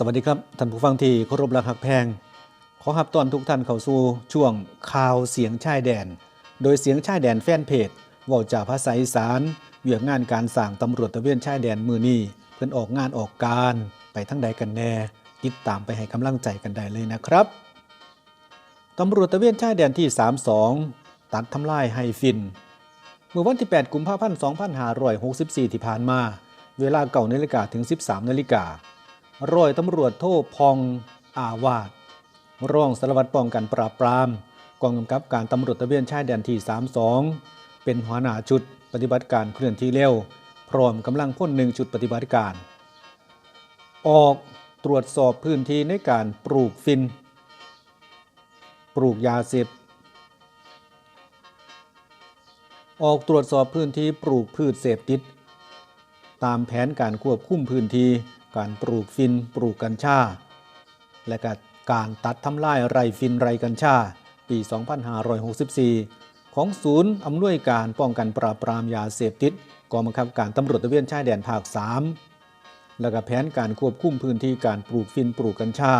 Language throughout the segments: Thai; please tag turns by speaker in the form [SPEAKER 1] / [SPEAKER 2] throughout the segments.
[SPEAKER 1] สวัสดีครับท่านผู้ฟังที่เคารพและหักแพง ขอหับตอนทุกท่านเข้าสู่ช่วงข่าวเสียงชายแดน โดยเสียงชายแดนแฟนเพจว่าจากภาษาอีสานเวียกงานการสั่งตำรวจตะเวนชายแดนมือนี้เพื่อนออกงานออกการไปทั้งใดกันแน่ ติดตามไปให้กำลังใจกันได้เลยนะครับตำรวจตะเวนชายแดนที่ 32 ตัดทำลายไฮฟิน เมื่อวันที่ 8 กุมภาพันธ์ 2564 ที่ผ่านมา เวลาเก่านาฬิกาถึง 13นาฬิกา ร้อยตำรวจโทพองอาวาดรองสารวัตรป้องกันปราบปราม กองกำกับการตำรวจตะเวนชายแดนที่ 32 เป็นหัวหน้าชุดปฏิบัติการเคลื่อนที่เร็ว พร้อมกำลังพ่นหนึ่งชุดปฏิบัติการ ออกตรวจสอบพื้นที่ในการปลูกฟิน ปลูกยาเสพออกตรวจสอบพื้นที่ปลูกพืชเสพติด ตามแผนการควบคุมพื้นที่ การปลูกฟินปลูกกัญชา และก็การตัดทำลายไรฟินไรกัญชา ปี 2564 ของศูนย์อำนวยการป้องกันปราบปรามยาเสพติดกองบังคับการตำรวจตะเวนชายแดนภาค 3 และก็แผนการควบคุมพื้นที่การปลูกฟินปลูกกัญชา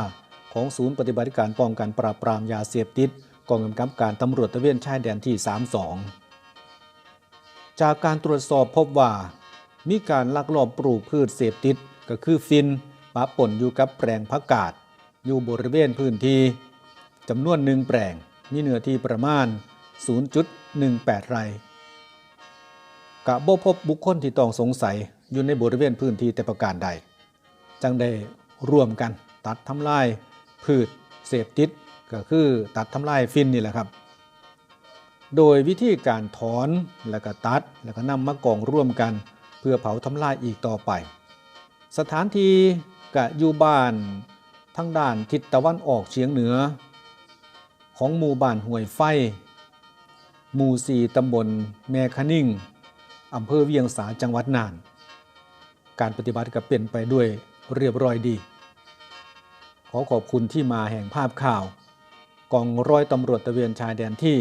[SPEAKER 1] ของศูนย์ปฏิบัติการป้องกันปราบปรามยาเสพติดกองกำกับการตำรวจตะเวนชายแดนที่ 32 จากการตรวจสอบพบว่า มีการลักลอบปลูกพืชเสพติด ก็คือฟินปะป่นอยู่กับแปลงพักกาดอยู่บริเวณพื้นที่จำนวนหนึ่งแปลงมีเนื้อที่ประมาณ 0.18 ไร่กะบ่พบบุคคลที่ต้องสงสัยอยู่ในบริเวณพื้นที่แต่ประการใด จังได้ร่วมกันตัดทำลายพืชเสพติดก็คือตัดทำลายฟินนี่แหละครับ โดยวิธีการถอนแล้วก็ตัดแล้วก็นำมากองร่วมกัน เพื่อเผาทำลายอีกต่อไป สถานที่กะอยู่บ้านทั้งด้านทิศตะวันออกเฉียงเหนือ ของหมู่บ้านห้วยไฟ หมู่สีตำบลแม่คะนิ่งอำเภอเวียงสาจังหวัดน่าน การปฏิบัติก็เป็นไปด้วยเรียบร้อยดี ขอขอบคุณที่มาแห่งภาพข่าว กองร้อยตำรวจตระเวนชายแดนที่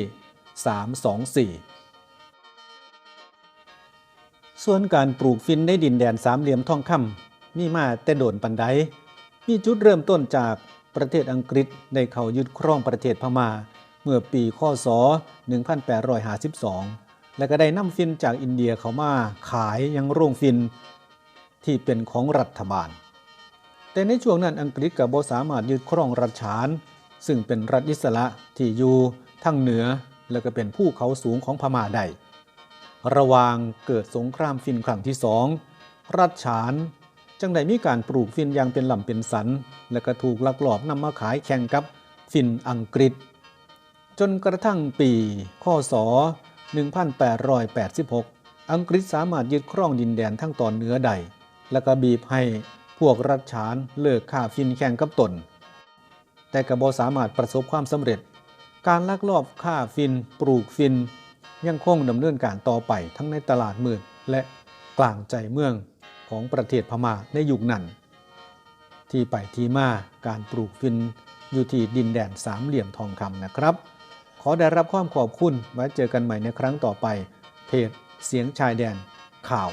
[SPEAKER 1] 324 ส่วนการปลูกฟินในดินแดนสามเหลี่ยมทองคำ มีมาแต่โดนปันไดมีจุดเริ่มต้นจากประเทศอังกฤษได้เข้ายึดครองประเทศพม่า เมื่อปีคศ 1852 และก็ได้นำฟินจากอินเดียเข้ามาขายยังโรงฟิน ที่เป็นของรัฐบาล แต่ในช่วงนั้นอังกฤษกับบ่สามารถยึดครองรัฐฉาน ซึ่งเป็นรัฐอิสระที่อยู่ทางเหนือและก็เป็นภูเขาสูงของพม่าได้ระหว่างเกิดสงครามฟินครั้งที่สองรัฐฉาน จังได้มีการปลูกฟินอย่างเป็นลำเป็นสัน และก็ถูกลักลอบนำมาขายแข่งกับฟินอังกฤษ จนกระทั่งปีคศ1886 อังกฤษสามารถยึดครองดินแดนทั้งตอนเหนือใด และก็บีบให้พวกรัฐฉานเลิกฆ่าฟินแข่งกับตน แต่กระบสามารถประสบความสำเร็จ การลักลอบฆ่าฟินปลูกฟิน ยังคงดำเนินการต่อไปทั้งในตลาดมืดและกลางใจเมือง ของประเทศพม่าในยุคนั้น ที่ไปที่มาการปลูกฟินอยู่ที่ดินแดนสามเหลี่ยมทองคำนะครับ ขอได้รับความขอบคุณไว้เจอกันใหม่ในครั้งต่อไป เพจเสียงชายแดนข่าว